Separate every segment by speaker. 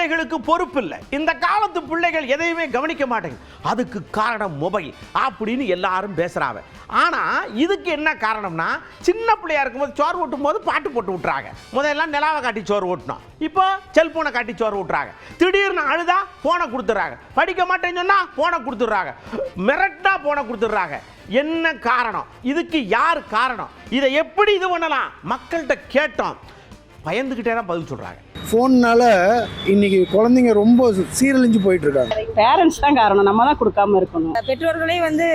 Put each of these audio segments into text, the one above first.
Speaker 1: பிள்ளைகளுக்கு பொறுப்பு இல்லை இந்த காலத்து பிள்ளைகள் எதையுமே கவனிக்க மாட்டேங்குது. அதுக்கு காரணம் மொபைல் அப்படின்னு எல்லாரும் பேசுறாங்க. ஆனா இதுக்கு என்ன காரணம்னா சின்ன பிள்ளையா இருக்கும்போது சோறு ஓட்டும் போது பாட்டு போட்டு விட்டுறாங்க. முதல்ல நிலாவை காட்டி சோறு ஓட்டணும் இப்போ செல்போனை காட்டி சோறு விட்டுறாங்க திடீர்னு அழுதா போனை கொடுத்துட்றாங்க. படிக்க மாட்டேன்னு சொன்னால் போனை கொடுத்துட்றாங்க. மிரட்டா போனை கொடுத்துட்றாங்க. என்ன காரணம்? இதுக்கு யார் காரணம்? இதை எப்படி இது பண்ணலாம்? மக்கள்கிட்ட கேட்டோம். பயந்துக்கிட்டே தான் பதில் சொல்றாங்க.
Speaker 2: ஃபோன்னால இன்னைக்கு குழந்தைங்க ரொம்ப சீரழிஞ்சு போயிட்டு இருக்காங்க
Speaker 3: பேரண்ட்ஸ் தான் காரணம். நம்ம தான் கொடுக்காம இருக்கணும்.
Speaker 4: பெற்றோர்களே வந்து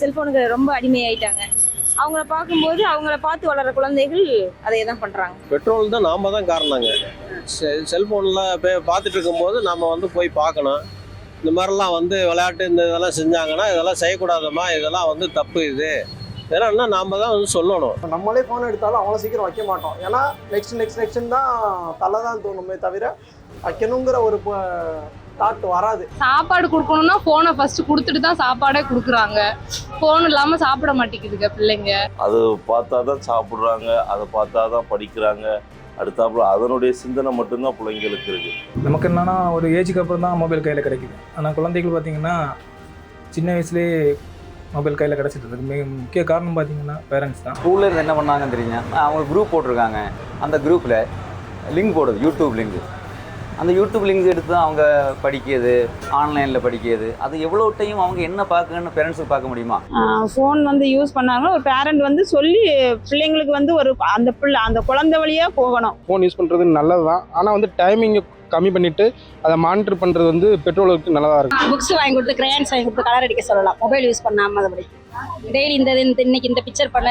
Speaker 4: செல்போனுக்கு ரொம்ப அடிமையாயிட்டாங்க. அவங்கள பார்க்கும்போது அவங்கள பார்த்து வளர்ற குழந்தைகள் அதை தான் பண்றாங்க.
Speaker 5: பெட்ரோல் தான் நாம தான் காரணங்க. செ- செல்போன்ல போய் பார்த்துட்டு இருக்கும்போது நம்ம வந்து போய் பார்க்கணும். இந்த மாதிரிலாம் வந்து விளையாட்டு இந்த இதெல்லாம் செஞ்சாங்கன்னா இதெல்லாம் செய்யக்கூடாதம்மா இதெல்லாம் வந்து தப்பு இது. இன்னும் நாம தான் வந்து சொல்லணும்.
Speaker 6: நம்மளே ஃபோன் எடுத்தாலும் அவ்வளோ சீக்கிரம் வைக்க மாட்டோம். ஏன்னா நெக்ஸ்ட் நெக்ஸ்ட் நெக்ஸ்ட் தான் தலை தான் தோணுமே தவிர வைக்கணுங்கிற ஒரு தாட் வராது.
Speaker 7: சாப்பாடு கொடுக்கணும்னா ஃபோனை ஃபர்ஸ்ட் கொடுத்துட்டு தான் சாப்பாடே கொடுக்குறாங்க. ஃபோன் இல்லாம சாப்பிட மாட்டேங்குதுங்க பிள்ளைங்க.
Speaker 8: அது பார்த்தா தான் சாப்பிட்றாங்க அதை பார்த்தா தான் படிக்கிறாங்க. அடுத்தாப்புல அதனுடைய சிந்தனை மட்டும்தான் பிள்ளைங்களுக்கு இருக்கு.
Speaker 9: நமக்கு என்னன்னா ஒரு ஏஜுக்கு அப்புறம் தான் மொபைல் கையில் கிடைக்குது. ஆனால் குழந்தைகள் பார்த்தீங்கன்னா சின்ன வயசுலேயே மொபைல் கையில் கிடச்சிட்டு இருக்கு. மிக முக்கிய காரணம் பார்த்தீங்கன்னா பேரண்ட்ஸ் தான்.
Speaker 10: ஸ்கூலில் இருந்து என்ன பண்ணாங்கன்னு தெரியுங்க அவங்க குரூப் போட்டிருக்காங்க. அந்த குரூப்பில் லிங்க் போடுது யூடியூப் லிங்க் அந்த யூடியூப் லிங்க் எடுத்து தான் அவங்க படிக்கிறது ஆன்லைனில் படிக்கிறது. அது எவ்வளோ டைம் அவங்க என்ன பார்க்குன்னு பேரண்ட்ஸுக்கு பார்க்க முடியுமா?
Speaker 3: ஃபோன் வந்து யூஸ் பண்ணாங்கன்னா ஒரு பேரண்ட் வந்து சொல்லி பிள்ளைங்களுக்கு வந்து ஒரு அந்த பிள்ளை அந்த குழந்தை வழியா போகணும்.
Speaker 2: ஃபோன் யூஸ் பண்ணுறது நல்லது தான் ஆனால் வந்து டைமிங்கை கம்மி பண்ணிட்டு அதை மானிட்டர் பண்ணுறது வந்து பெட்ரோலுக்கு நல்லதாக இருக்கும்.
Speaker 4: புக்ஸ் வாங்கி கொடுத்து கிரையான்ஸ் வாங்கி கொடுத்து கலர் அடிக்க சொல்லலாம். மொபைல் யூஸ் பண்ணாம அதுபடி டெய்லி இந்த இந்த- இன்னைக்கு இந்த பிக்சர் பண்ண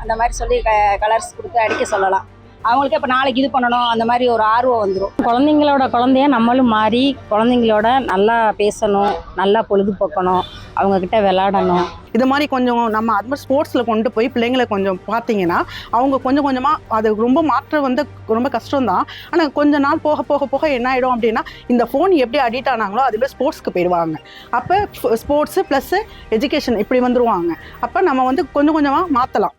Speaker 4: அந்த மாதிரி சொல்லி கலர்ஸ் கொடுத்து அடிக்க சொல்லலாம். அவங்களுக்கு இப்போ நாளைக்கு இது பண்ணணும் அந்த மாதிரி ஒரு ஆர்வம் வந்துடும்
Speaker 3: குழந்தைங்களோட குழந்தைய நம்மளும் மாறி குழந்தைங்களோட நல்லா பேசணும் நல்லா பொழுதுபோக்கணும் அவங்க கிட்ட விளையாடணும்.
Speaker 11: இது மாதிரி கொஞ்சம் நம்ம அது மாதிரி ஸ்போர்ட்ஸில் கொண்டு போய் பிள்ளைங்களை கொஞ்சம் பார்த்தீங்கன்னா அவங்க கொஞ்சம் கொஞ்சமாக அது ரொம்ப மாற்றம் வந்து ரொம்ப கஷ்டம்தான். ஆனால் கொஞ்ச நாள் போக போக போக என்ன ஆகிடும் அப்படின்னா இந்த ஃபோன் எப்படி அடிக்ட் ஆனாங்களோ அது மாதிரி ஸ்போர்ட்ஸ்க்கு போயிடுவாங்க. அப்போ ஸ்போர்ட்ஸு ப்ளஸ்ஸு எஜுகேஷன் இப்படி வந்துருவாங்க. அப்போ நம்ம வந்து கொஞ்சம் கொஞ்சமாக மாற்றலாம்